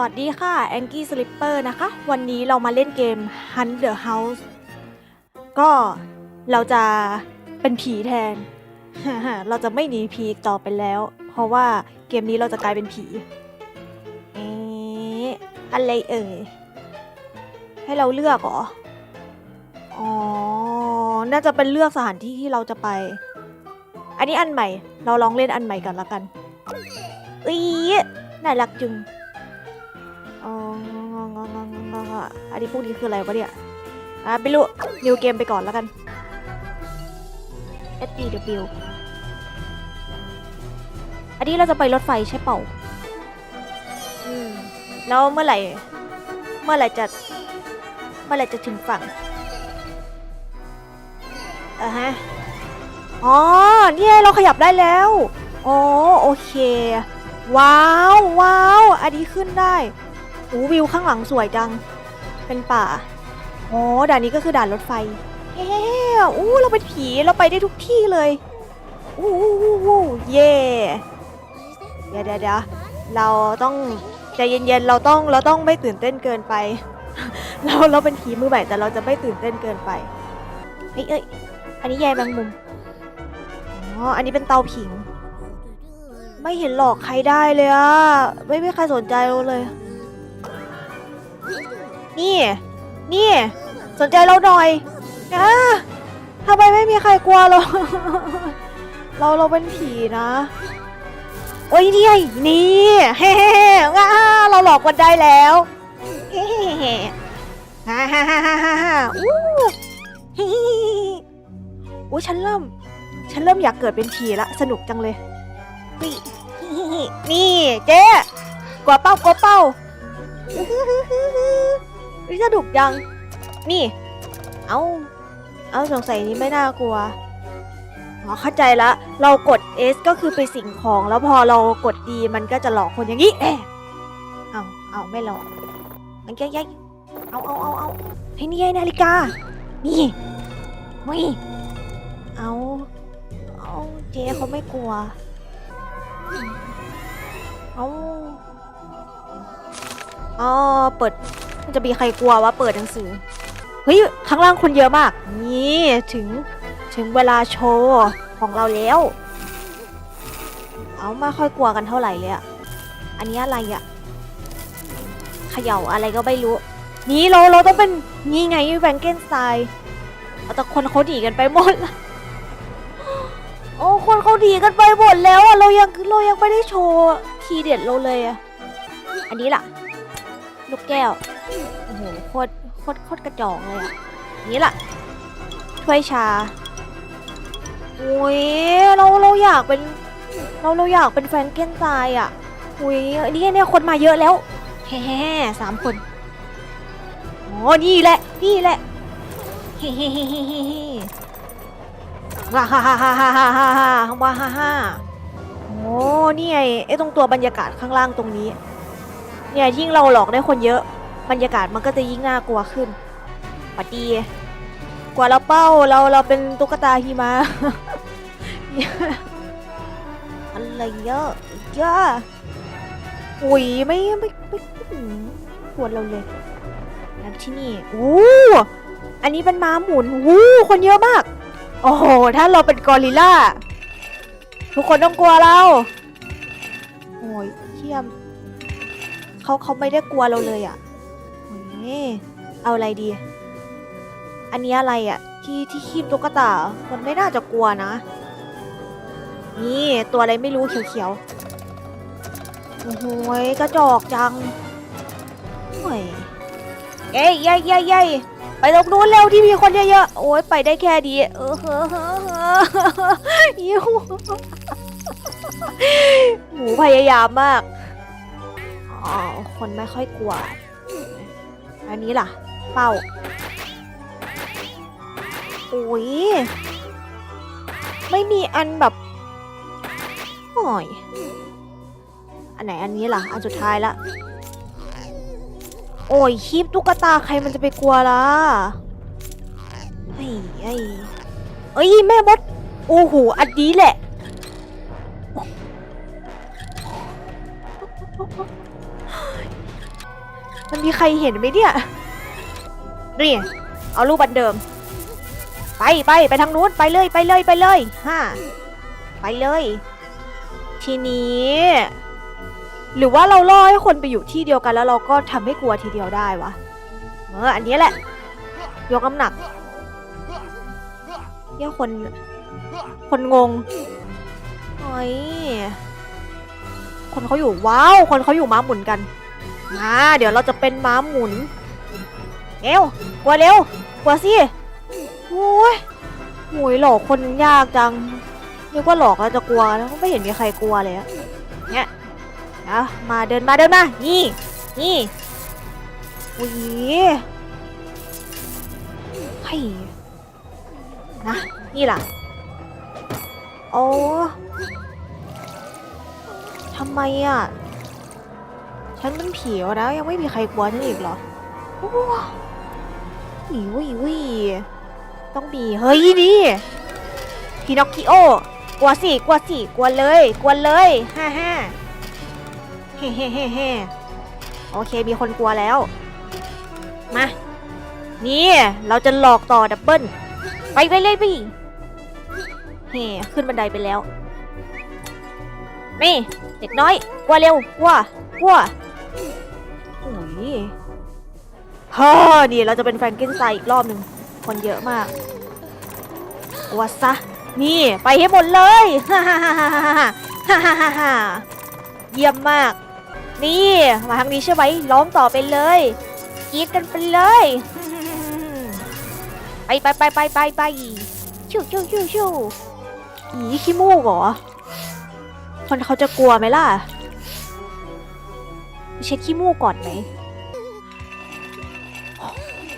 วัสดีค่ะแองกี้สลิปเปอร์นะคะ วันนี้เรามาเล่นเกม Hunt the House ก็เราจะเป็นผีแทน เราจะไม่หนีผีต่อไปแล้ว เพราะว่าเกมนี้เราจะกลายเป็นผีเอ๊ะอะไรเอ่ย ให้เราเลือกเหรอ อ๋อ น่าจะเป็นเลือกสถานที่ที่เราจะไป อันนี้อันใหม่ เราลองเล่นอันใหม่ก่อนละกันอีน่ารักจึง อ๋องงงงงงอันนี้พวกนี้คืออะไรวะเนี่ย อะไม่รู้นิวเกมไปก่อนแล้วกัน S D W อันนี้เราจะไปรถไฟใช่เปล่า อืม แล้วเมื่อไหร่ เมื่อไหร่จะ เมื่อไหร่จะถึงฝั่งอะฮะ อ๋อ นี่เราขยับได้แล้ว อ๋อ โอเค ว้าว ว้าว อันนี้ขึ้นได้ โอ้วิวข้างหลังสวยจัง เป็นป่า อ๋อ ด่านนี้ก็คือด่านรถไฟ เฮ้อู้เราเป็นผีเราไปได้ทุกที่เลย อู้อู้อู้อู้เย่เดี๋ยวเดี๋ยวเดี๋ยวเราต้องใจเย็นๆ เราต้องเราต้องไม่ตื่นเต้นเกินไป เราเราเป็นผีมือใหม่แต่เราจะไม่ตื่นเต้นเกินไปเฮ้ยเอ้ยอันนี้ใยแมงมุม อ๋อ อันนี้เป็นเตาผิง ไม่เห็นหลอกใครได้เลยอะไม่ไมีใครสนใจเราเลย นี่ นี่ สนใจเราหน่อยนะทำไมไม่มีใครกลัวเรา เราเราเป็นผีนะโอ้ยนี่ไงนี่เฮ้ง่าเราหลอกคนได้แล้วเฮ้ฮ่าฮ่าฮ่าฮ่าฮ่าฮ่าอู้ฮิฮิฮิฮิอู้ฉันเริ่ม ฉันเริ่มอยากเกิดเป็นผีละสนุกจังเลยนี่ฮิฮิฮินี่เจ๊กลัวเป้ากลัวเป้า วิสนุกยัง นี่ เอาเอาสงสัยนี้ไม่น่ากลัว อ๋อเข้าใจละ เรากด S ก็คือไปสิ่งของแล้วพอเรากด D มันก็จะหลอกคนอย่างนี้ เอ๊เอาเอาไม่หลอกมันแย่ๆเอาเอาเอาเอาให้นี่ไงนาฬิกา นี่ไม่เอาเอาเจ๊เขาไม่กลัว เอาอ๋อเปิด มันจะมีใครกลัวว่าเปิดหนังสือ เฮ้ย ข้างล่างคนเยอะมาก นี่ถึงถึงเวลาโชว์ของเราแล้ว เอาไม่ค่อยกลัวกันเท่าไหร่เลยอะอันนี้อะไรอะเขย่าอะไรก็ไม่รู้ นี่เราเราต้องเป็นนี่ไงแวนเกนสไตน์แต่คนเขาหนีกันไปหมดละโอ้คนเขาหนีกันไปหมดแล้วอะเรายังเรายังไม่ได้โชว์ทีเด็ดเราเลยอะอันนี้ล่ะ ลูกแก้ว โอ้โห โคตร โคตร โคตรกระจอกเลยอะ นี่ล่ะ ถ้วยชา โอ้ย เรา เราอยากเป็น เรา เราอยากเป็นแฟนเก้นตายอะโอ้ยนี่เนี่ยคนมาเยอะแล้วแฮ่สามคนอ๋อนี่แหละ นี่แหละเฮ้เฮ้เฮ้เฮ้เฮ้เฮ้ว้าฮ่าฮ่าฮ่าฮ่าฮ่าฮ่าฮ่าว้าฮ่าฮ่าโอ้นี่ไงไอ้ตรงตัวบรรยากาศข้างล่างตรงนี้ เนี่ยยิ่งเราหลอกได้คนเยอะบรรยากาศมันก็จะยิ่งน่ากลัวขึ้นปัดดี กว่าเราเป้าเราเราเป็นตุ๊กตาหิมะอะไรเยอะเยอะอุ้ยไม่ไม่ไม่ไม่ปวดเราเลยแล้วที่นี่อู้อันนี้เป็นม้าหมุนอู้คนเยอะมาก โอ้โห ถ้าเราเป็นกอริลล่า ทุกคนต้องกลัวเรา โอ้ยเที่ยม เขาเขาไม่ได้กลัวเราเลยอะ่ะเฮ้ยเอาอะไรดี อันนี้อะไรอะ่ะ ที่ที่คีบตุ๊กตา มันไม่น่าจะกลัวนะ นี่ตัวอะไรไม่รู้เขียวๆ โอ้โหกระจอกจังโอ้ยเอ้ยเย้ยเย้ยเย้ยไปตรงนู้นเร็วที่มีคนเยอะๆ โอ้ยไปได้แค่ดี เออเฮ้อเฮ้อเฮ้อยิวหมูพยายามมาก คนไม่ค่อยกลัว อันนี้ล่ะ เป้าโอ้ย ไม่มีอันแบบโอ้ยอันไหนอันนี้ล่ะ อันสุดท้ายละ โอ้ยคีบตุ๊กตาใครมันจะไปกลัวล่ะไอ้ไอ้เอ้ย แม่มด โอ้โห อันนี้แหละ มันมีใครเห็นไหมเนี่ยนี่เอารูปบันเดิม ไปไปไปทางนู้นไปเลยไปเลยไปเลยฮ่าไปเลย ทีนี้ หรือว่าเราล่อให้คนไปอยู่ที่เดียวกันแล้วเราก็ทำให้กลัวทีเดียวได้วะเอออันนี้แหละ ยกน้ำหนักเนี่ยคน คนงงเฮ้ยคนเขาอยู่ว้าว คนเขาอยู่ม้าหมุนกัน มาเดี๋ยวเราจะเป็นม้าหมุนเร็วกลัวเร็วกลัวสิโอ้ยโอ้ยหลอกคนยากจังเรียกว่าหลอกแล้วจะกลัวแล้วไม่เห็นมีใครกลัวเลยอะเนี่ยนะมาเดินมาเดินมา นี่ นี่อุ้ยเฮ้นะนี่ล่ะโอ้ทำไมอะ ฉันเป็นผีแล้วนะยังไม่มีใครกลัวฉันอีกเหรอโอ้วิวิวิต้องมีเฮ้ยนี่พีนอคคิโอกลัวสิกลัวสิกลัวเลยกลัวเลยฮ่าฮ่าเฮ้เฮ้เฮ้เฮ้โอเคมีคนกลัวแล้ว มา นี่ เราจะหลอกต่อดับเบิลไปไปเลยพี่เฮ่ขึ้นบันไดไปแล้วนี่เด็กน้อยกลัวเร็วกลัวกลัว โอ้ยเฮ้อนี่เราจะเป็นแฟรงเกนไตน์อีกรอบหนึ่งคนเยอะมากวัดซะ นี่ไปให้หมดเลยฮ่าฮ่าฮ่าฮ่าฮ่าฮ่าฮ่าเยี่ยมมาก นี่มาทางนี้ใช่ไหมล้อมต่อไปเลยกรีดกันไปเลยไปไปไปไปไปไปชิวชิวชิวชิวอีขี้มูกเหรอคนเขาจะกลัวไหมล่ะ เช็ดขี้มูกก่อนไหม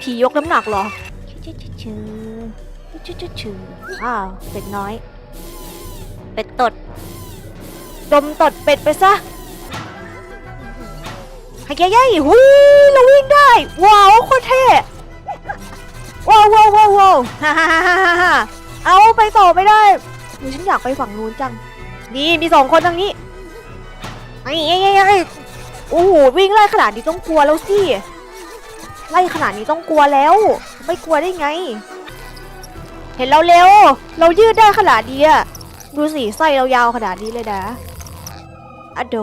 ผียกน้ำหนักเหรอชื่อชื่อชื่อชื่อชื่อชื่ออ้าวเป็ดน้อย เป็ดตด ดมตดเป็ดไปซะไอ้ยัยหูเราวิ่งได้ ว้าวโคตรเท่ว้าวว้าวว้าวว้าวฮ่าฮ่าฮ่าฮ่าฮ่าเอาไปต่อไม่ได้หนูฉันอยากไปฝั่งนู้นจัง นี่มีสองคนทางนี้ไอ้ไอ้ไอ้ไอ้ โอ้โหวิ่งไล่ขนาดนี้ต้องกลัวแล้วสิไล่ขนาดนี้ต้องกลัวแล้ว ไม่กลัวได้ไง เห็นเราเร็ว เรายืดได้ขนาดนี้อะดูสิไส้เรายาวขนาดนี้เลยนะอะโด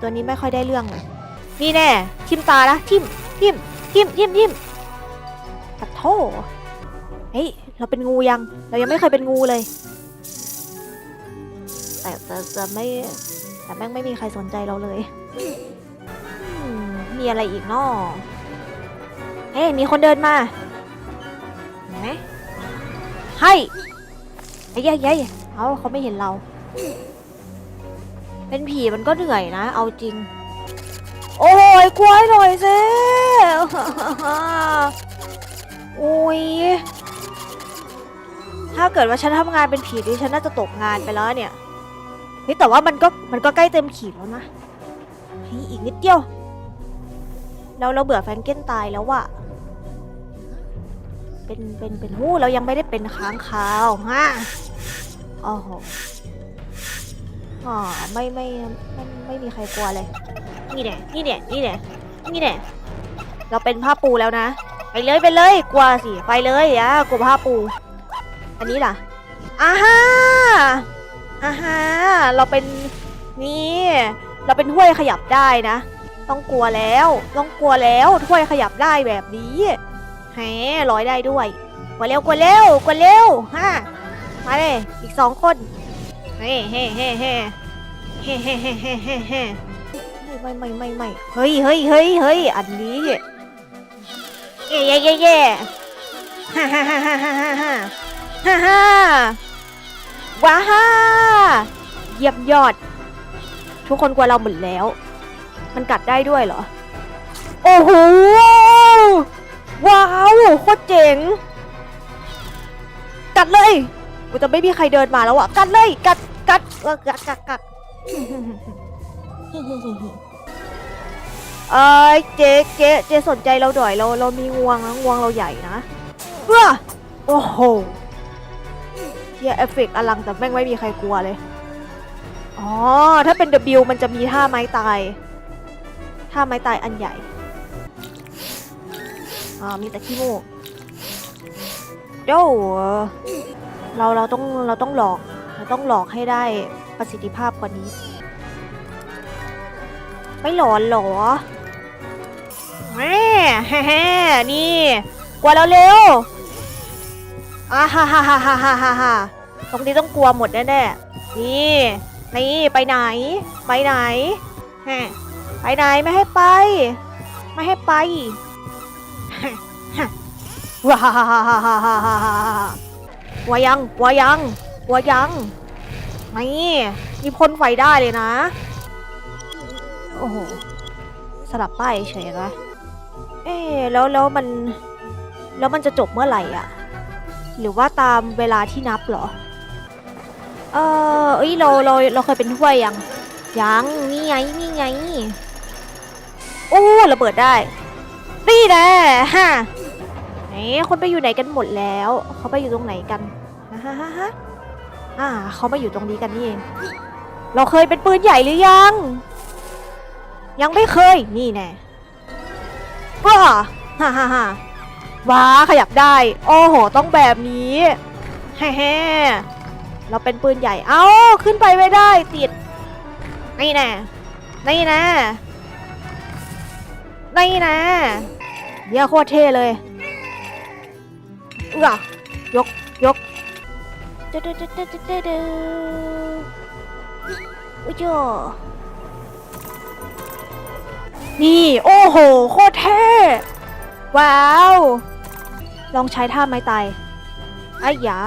ตัวนี้ไม่ค่อยได้เรื่องเลยนี่แน่ทิมตานะทิมทิมทิมทิมทิมปัดโทเฮ้ยเราเป็นงูยัง เรายังไม่เคยเป็นงูเลย แต่แต่แต่ไม่แต่แม่งไม่มีใครสนใจเราเลย มีอะไรอีกนอเฮ้มีคนเดินมาเห็นไหมให้ไอ้ยัยยัยเอาเขาไม่เห็นเรา เป็นผีมันก็เหนื่อยนะ เอาจริง โอ้ยกล้วยหน่อยสิโอ้ยถ้าเกิดว่าฉันทำงานเป็นผีดิฉันน่าจะตกงานไปแล้วเนี่ยเฮ้แต่ว่ามันก็มันก็ใกล้เต็มขีดแล้วนะเฮ้ยอีกนิดเดียว เราเราเบื่อแฟรงเกนตายแล้วอะเป็นเป็นเป็นหู้เรายังไม่ได้เป็นค้างคาวฮะโอ้โหอ๋อไม่ไม่ไม่ไม่มีใครกลัวเลย นี่เนี่ยนี่เนี่ยนี่เนี่ยนี่เนี่ยเราเป็นผ้าปูแล้วนะ ไปเลยไปเลยกลัวสิไปเลยอะกลัวผ้าปู อันนี้ล่ะอ่าฮะอ่าฮะเราเป็นนี่ เราเป็นถ้วยขยับได้นะ ต้องกลัวแล้ว ต้องกลัวแล้วถ้วยขยับได้แบบนี้แหมลอยได้ด้วยกลัวเร็วกลัวเร็วกลัวเร็วฮะมาเลยอีกสองคนเฮ้เฮ้เฮ่เฮ่เฮ่เฮ่เฮ่เฮ่เฮ่เฮ่ไม่ไม่ไม่ไม่เฮ้ยเฮ้ยเฮ้ยเฮ้ยอันนี้เย่เย่เย่เย่ฮ่าฮ่าฮ่าฮ่าฮ่าฮ่าฮ่าฮ่าฮ่าว้าฮ่าเยี่ยมยอด ทุกคนกลัวเราหมดแล้ว มันกัดได้ด้วยเหรอ โอ้โห ว้าวโคตรเจ๋ง กัดเลยกูจะไม่มีใครเดินมาแล้วอะกัดเลย กัด กัดเออกัดกัดกัดเอ้ยเจ๊เจ๊เจ๊สนใจเราหน่อยเราเรามีงวงนะงวงเราใหญ่นะเพื่อโอ้โหเฮียเอฟเฟกต์อลังแต่แม่งไม่มีใครกลัวเลย อ๋อ ถ้าเป็น W มันจะมีท่าไม้ตาย ท่าไม้ตายอันใหญ่อ่ามีแต่ขี้มูกโย่เราเราต้องเราต้องหลอกเราต้องหลอกให้ได้ประสิทธิภาพกว่านี้ ไม่หลอนหรอแม่แฮ่นี่กลัวแล้วเร็วอ่าฮ่าฮ่าฮ่าฮ่าฮ่าฮ่าตรงนี้ต้องกลัวหมดแน่ๆนี่นี่ไปไหน ไปไหนแฮะ ไปไหนไม่ให้ไป ไม่ให้ไปว้าวายังว่ายังว่ายังไม่มีพ่นไฟได้เลยนะ โอ้โห สลับป้ายเฉยเลยเอ๊แล้วแล้วมัน แล้วมันจะจบเมื่อไหร่อะ หรือว่าตามเวลาที่นับเหรอ เออเอ้ยเราเราเราเคยเป็นถ้วยยัง ยัง นี่ไง นี่ไง อ้ระเบิดได้ นี่แน่ฮะไหนคนไปอยู่ไหนกันหมดแล้ว เขาไปอยู่ตรงไหนกันนะฮะฮะฮะอ่าเขามาอยู่ตรงนี้กันนี่เอง เราเคยเป็นปืนใหญ่หรือยัง ยังไม่เคย นี่แน่ว้าฮ่าฮ่าฮ่าว้าขยับได้ โอ้โห ต้องแบบนี้แฮ่เราเป็นปืนใหญ่ เอ้า ขึ้นไปไม่ได้ ติด นี่แน่นี่แน่ นี่แน่เยี่ยโคตรเท่เลยเอื้อยกยกดึ๊ดดึ๊ดดึ๊ดดึ๊ดดึ๊ดดึ๊ดอุ้ยจ้านี่โอ้โหโคตรเท่ว้าว ลองใช้ท่าไม้ตายไอ้ยา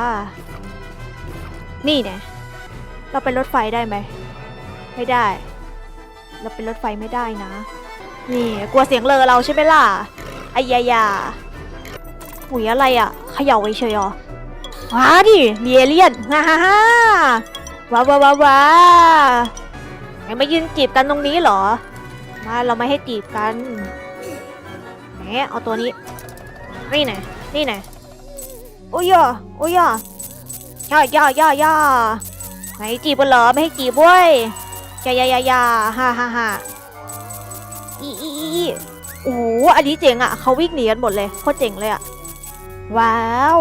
นี่เนี่ยเราเป็นรถไฟได้ไหม ไม่ได้ เราเป็นรถไฟไม่ได้นะ นี่กลัวเสียงเลอเราใช่ไหมล่ะไอ้ยายาหุยอะไรอะเขย่าเฉยๆเหรอว้าดิมีเอเลี่ยนฮ่าฮ่าฮ่าว้าวว้าวว้าวว้าไมายืนจีบกันตรงนี้เหรอ มาเราไม่ให้จีบกันแหมเอาตัวนี้ นี่ไหนนี่ไหนโอ้ยอโอ้ยอย่าย่าย่าย่าไหนจีบกันเหรอไม่ให้จีบเว้ยยายายายาฮ่าฮ่าฮ่า อีอีอีอีโอ้โหอันนี้เจ๋งอะเขาวิ่งหนีกันหมดเลยโคตรเจ๋งเลยอะว้าว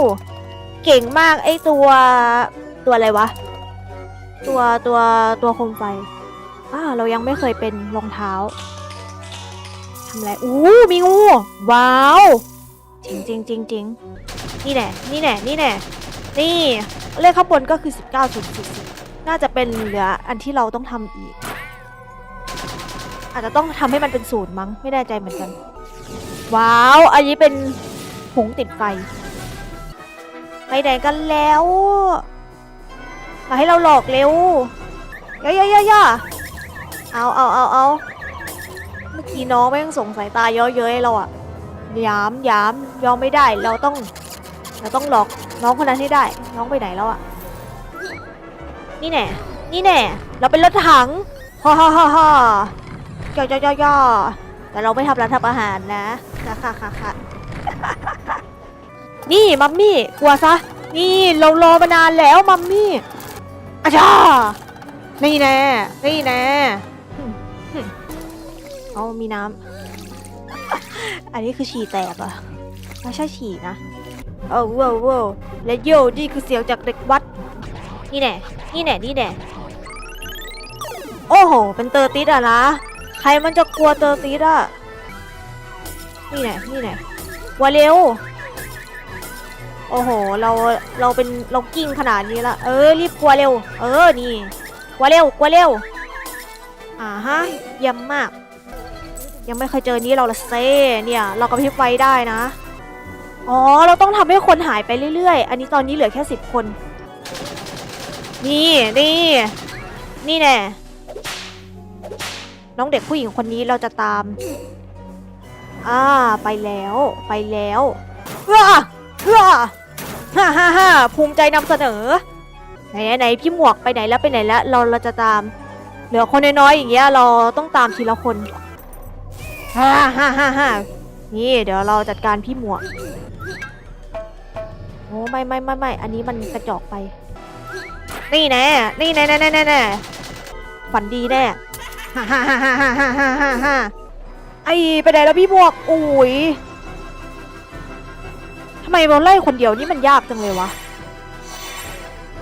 เก่งมากไอตัวตัวอะไรวะ ตัวตัวตัวโคมไฟอ่าเรายังไม่เคยเป็นรองเท้าทำอะไรอู้มีงูว้าวจริงจริงจริงจริงนี่แน่นี่แน่นี่แน่นี่เลขข้างบนก็คือ 19.40น่าจะเป็นเหลืออันที่เราต้องทำอีก อาจจะต้องทำให้มันเป็นศูนย์มั้ง ไม่แน่ใจเหมือนกัน ว้าว อันนี้เป็นหงติดไฟ ไปไหนกันแล้ว มาให้เราหลอกเร็วย่าย่าย่าย่าเอาเอาเอาเอาเมื่อกี้น้องแม่งส่งสายตาเยอะเย้ยเราอะยามยามยอมไม่ได้ เราต้อง เราต้องหลอกน้องคนนั้นให้ได้ น้องไปไหนแล้วอะนี่แน่ นี่แน่ เราเป็นรถถังฮ่าฮ่าฮ่า ย่อย่อย่อย่อแต่เราไม่ทำร้านทำอาหารนะค่ะค่ะค่ะค่ะนี่มัมมี่กลัวซะ นี่เรารอมานานแล้วมัมมี่อาจานี่แน่นี่แน่เอามีน้ำ อันนี้คือฉี่แตกอะไม่ใช่ฉี่นะโอ้ว้าวว้าวและโยนี่คือเสียงจากเด็กวัด นี่แน่นี่แน่นี่แน่โอ้โห เป็นเตอร์ติสอะนะ ใครมันจะกลัวเตอร์ติสอะนี่แน่นี่แน่กลัวเร็ว โอ้โห เราเราเป็นเรากิ้งขนาดนี้ละ เออรีบกลัวเร็ว เออนี่กลัวเร็วกลัวเร็วอ่าฮะเยี่ยมมาก ยังไม่เคยเจอนี้เราละเซ่เนี่ย เรากระพริบไฟได้นะ อ๋อ เราต้องทำให้คนหายไปเรื่อย ๆ อันนี้ตอนนี้เหลือแค่สิบคน นี่นี่นี่แน่ น้องเด็กผู้หญิงคนนี้เราจะตาม อ่า ไปแล้ว ไปแล้วเฮ้อเฮ้อฮ่าฮ่าฮ่าภูมิใจนำเสนอ ไหนไหนพี่หมวกไปไหนแล้วไปไหนแล้วเราเราจะตาม เหลือคนน้อยๆอย่างเงี้ยเราต้องตามทีละคนฮ่าฮ่าฮ่าฮ่านี่เดี๋ยวเราจัดการพี่หมวกโอ้ไม่ไม่ไม่ไม่อันนี้มันกระจอกไป นี่แน่นี่แน่แน่แน่แน่แน่ฝันดีแน่ ฮ่าฮ่าฮ่าฮ่าฮ่าฮ่าฮ่าฮ่าไอไปไหนแล้วพี่หมวกอุ้ยทำไมเราไล่คนเดียวนี่มันยากจังเลยวะ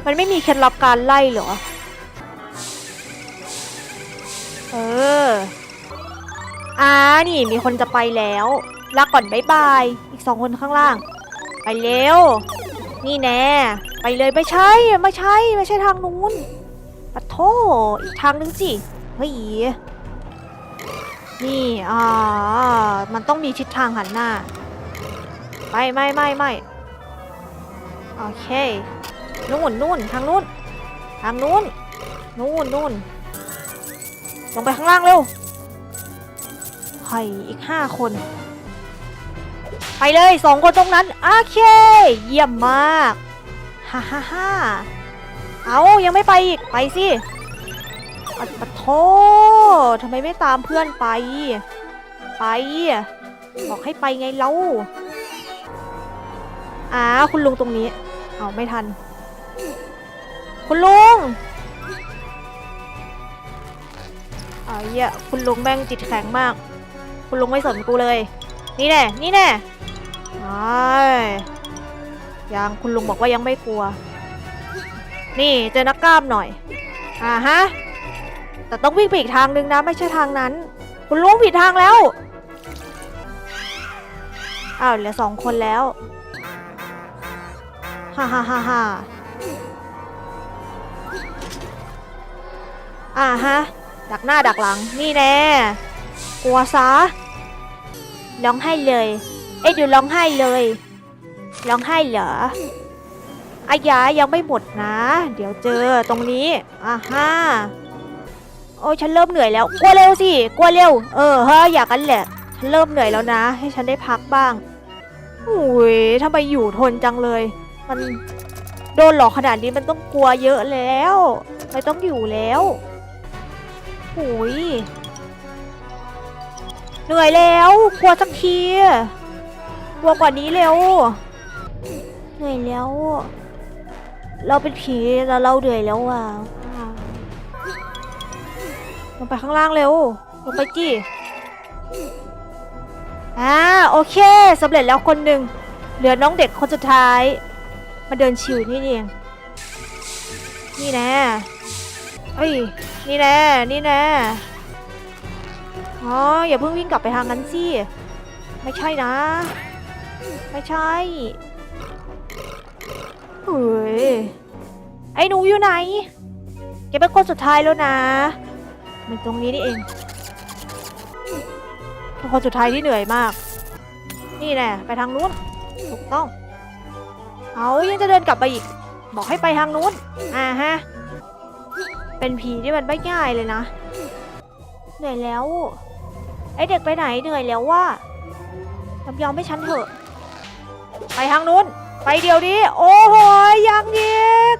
มันไม่มีเคล็ดลับการไล่เหรอ เอออ่านี่มีคนจะไปแล้วลาก่อนบายบาย อีกสองคนข้างล่าง ไปเร็ว นี่แน่ ไปเลยไม่ใช่ ไม่ใช่ ไม่ใช่ทางนู้นปะโทอีกทางนึงสิ เฮ้ยนี่อ่ามันต้องมีทิศทางหันหน้า ไม่ไม่ไม่ไม่โอเค นู่นนู่นทางนู้น ทางนู้น นู่นนู่นลงไปข้างล่างเร็วใครอีกห้าคน ไปเลยสองคนตรงนั้น โอเค เยี่ยมมาก ฮ่าฮ่าฮ่าเอายังไม่ไปอีก ไปสิ ปัดปะโททำไมไม่ตามเพื่อนไป ไป บอกให้ไปไงเล่าอ่าคุณลุงตรงนี้ เอาไม่ทัน คุณลุงเอาเหี้ยคุณลุงแม่งจิตแข็งมาก คุณลุงไม่สนกูเลย นี่แน่นี่แน่ไอ้ยังคุณลุงบอกว่ายังไม่กลัว นี่เจอนักกล้ามหน่อย อ่าฮะ แต่ต้องวิ่งไปอีกทางนึงนะ ไม่ใช่ทางนั้น คุณลุงผิดทางแล้ว อ้าวเหลือสองคนแล้ว ฮ่าฮ่าฮ่าฮ่าอ่าฮะ ดักหน้าดักหลัง นี่แน่ กลัวซะ ร้องไห้เลย เอ้ยดูร้องไห้เลย ร้องไห้เหรออายายังไม่หมดนะ เดี๋ยวเจอตรงนี้อ่าฮะ โอ้ยฉันเริ่มเหนื่อยแล้วกลัวเร็วสิกลัวเร็ว เออเฮ้ยอยากกันแหละ ฉันเริ่มเหนื่อยแล้วนะ ให้ฉันได้พักบ้างโอ้ยทำไมอยู่ทนจังเลย มันโดนหลอกขนาดนี้มันต้องกลัวเยอะแล้วไม่ต้องอยู่แล้วหุยเหนื่อยแล้วกลัวสักทีกลัวกว่านี้เร็วเหนื่อยแล้ว เราเป็นผีแล้วเราเหนื่อยแล้วอะ ลงไปข้างล่างเร็ว ลงไปจี้อ่าโอเคสำเร็จแล้วคนหนึ่งเหลือน้องเด็กคนสุดท้าย มาเดินชิวนี่เองนี่แน่เอ้ยนี่แน่นี่แน่อ๋ออย่าเพิ่งวิ่งกลับไปทางนั้นสิไม่ใช่นะ ไม่ใช่เฮ้ยไอ้หนูอยู่ไหนแกเป็นคนสุดท้ายแล้วนะ มันตรงนี้นี่เองเป็นคนสุดท้ายที่เหนื่อยมาก นี่แน่ไปทางนู้น ถูกต้อง เอายังจะเดินกลับไปอีก บอกให้ไปทางนู้น อ่าฮะ เป็นผีที่มันไม่ง่ายเลยนะ เหนื่อยแล้ว ไอเด็กไปไหนเหนื่อยแล้วว่ายอมยอมให้ฉันเถอะ ไปทางนู้น ไปเดี๋ยวนี้ โอ้โหยังอีก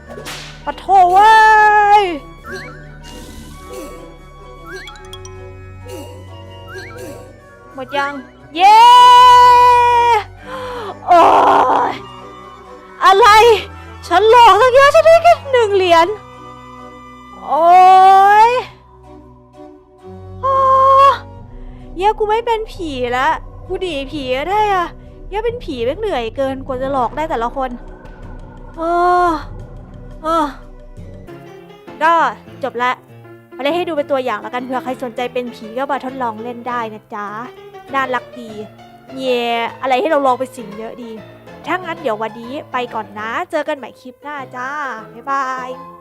ปะโถเว้ย หมดยัง เย้โอ้ยอะไร ฉันหลอกตั้งเยอะฉันได้แค่หนึ่งเหรียญ โอ้ยเย้กูไม่เป็นผีละกูดีผีก็ได้อะเย้เป็นผีแม่งเหนื่อยเกินกว่าจะหลอกได้แต่ละคน เออ เออ ก็จบละมาได้ให้ดูเป็นตัวอย่างแล้วกันเผื่อใครสนใจเป็นผีก็มาทดลองเล่นได้นะจ๊ะ น่ารักดีเย่อะไรให้เราลองไปสิ่งเยอะดี ถ้างั้นเดี๋ยววันนี้ไปก่อนนะ เจอกันใหม่คลิปหน้าจ้า บ๊ายบาย